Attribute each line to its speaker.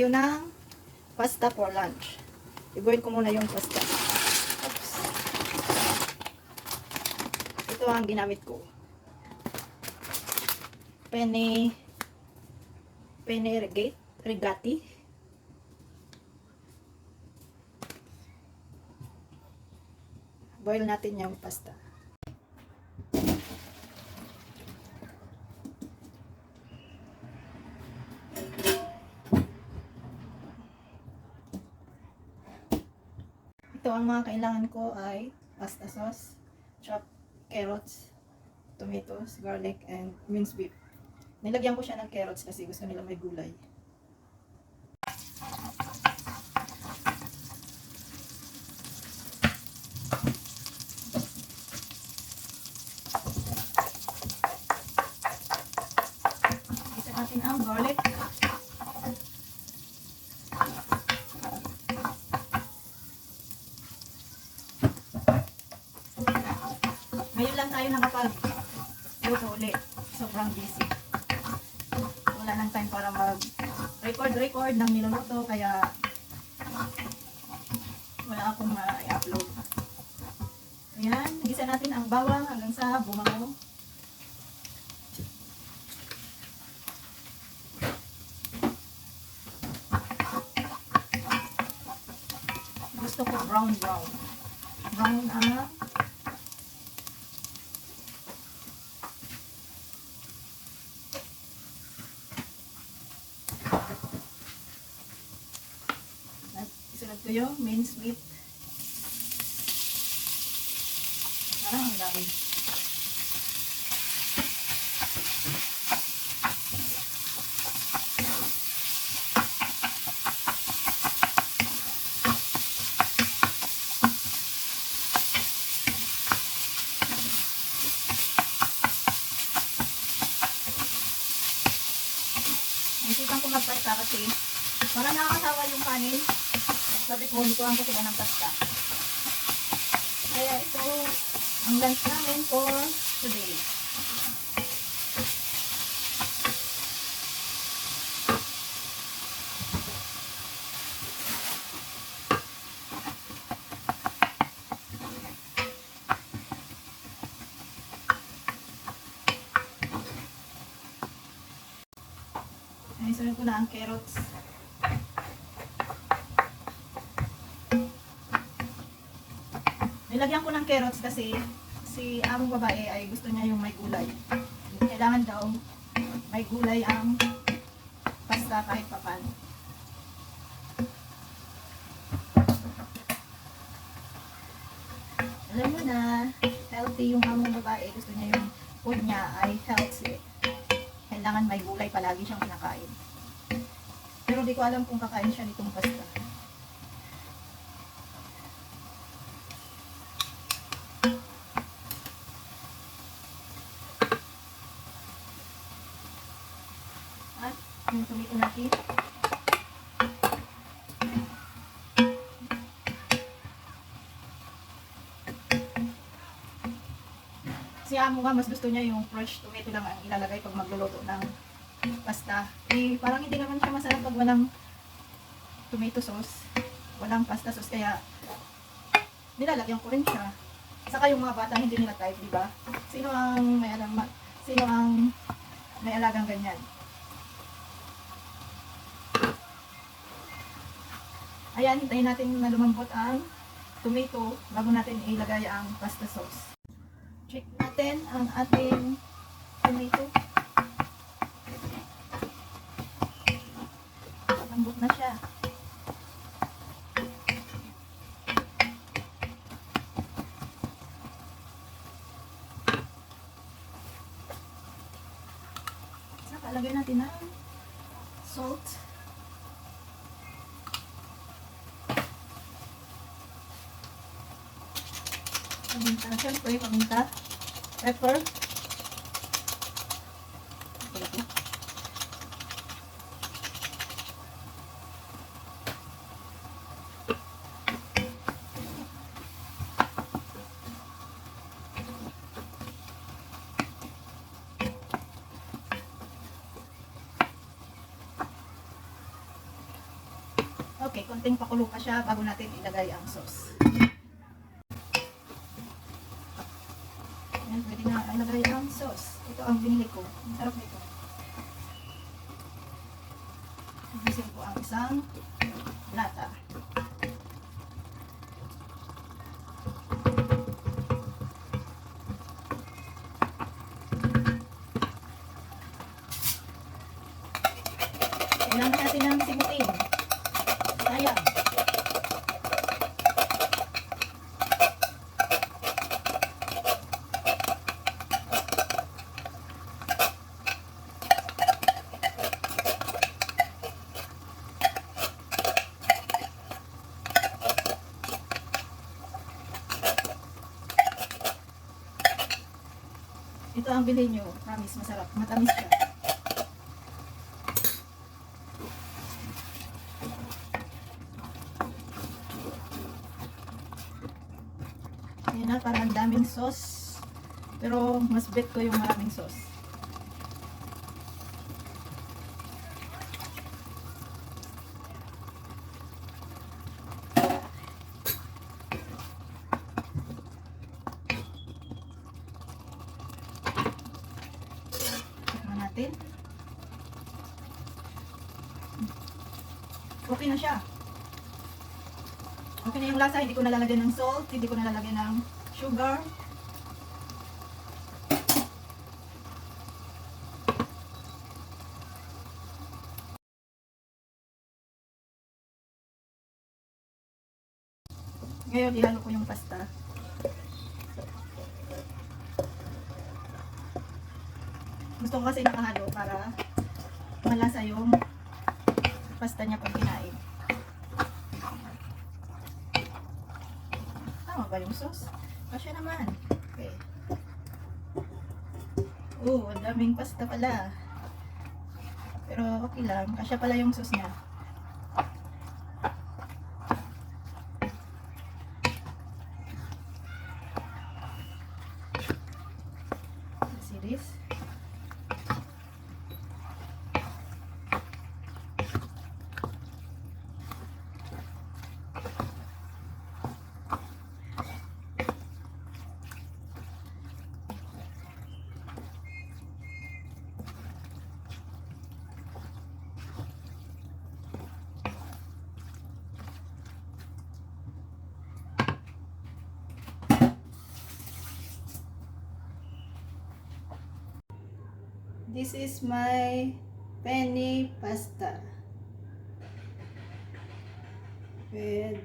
Speaker 1: tayo ng pasta for lunch. I-boil ko muna yung pasta. Oops. Ito ang ginamit ko. Penne penne regate, regati. Boil natin yung pasta. Ang mga kailangan ko ay pasta sauce, chopped carrots, tomatoes, garlic, and minced beef. Nilagyan ko siya ng carrots kasi gusto nila may gulay. Natin ang garlic. Ngayon lang tayo nakapag luto ulit. Sobrang busy. Wala nang time para mag record-record ng niluluto kaya wala akong ma-upload. Ayan, gisa natin ang bawang hanggang sa bumango. Gusto ko brown brown. Brown ang ko yung minced meat. Parang ang dami. Naisipan ko magpasta kasi para nakakasawa yung kanin. Sabi ko, lutuan ko sila ng pasta. Kaya ito ang lunch namin for today. Ay, sunod ko na ang carrots. Nilagyan ko ng carrots kasi si among babae ay gusto niya yung may gulay. Kailangan daw may gulay ang pasta kahit papan. Alam mo na, healthy yung among babae. Gusto niya yung food niya ay healthy. Kailangan may gulay palagi siyang kinakain. Pero di ko alam kung kakain siya nitong pasta. At yung tomato natin. Si Amo nga, mas gusto niya yung fresh tomato lang ang ilalagay pag magluluto ng pasta. Eh, parang hindi naman siya masarap pag walang tomato sauce. Walang pasta sauce, kaya nilalagyan ko rin siya. Saka yung mga bata hindi nila type, di ba? Sino ang may alam, sino ang may alagang ganyan? Ayan, hintayin natin na lumambot ang tomato bago natin ilagay ang pasta sauce. Check natin ang ating tomato. Lambot na siya. Saka lagay natin ng salt. Paminta. Siyempre, paminta. Pepper. Okay. Okay, konting pakulo pa siya bago natin ilagay ang sauce. Ayan, pwede na ilagay ang sauce. Ito ang binili ko. Ang sarap nito. Ibisin ko ang isang lata. Kailangan natin ng simutin. Sayang. Ito ang bilhin nyo. Promise, masarap. Matamis siya. Ayan na, parang ang daming sauce. Pero mas bet ko yung maraming sauce. Natin. Okay na siya. Okay na yung lasa, hindi ko nalalagyan ng salt, hindi ko nalalagyan ng sugar. Ngayon, ihalo ko yung pasta. Gusto ko kasi nakahalo para malasa yung pasta niya pag kinain. Tama ba yung sauce? Kasya naman. Okay. Ang daming pasta pala. Pero okay lang. Kasya pala yung sauce niya. See this? This is my penny pasta. With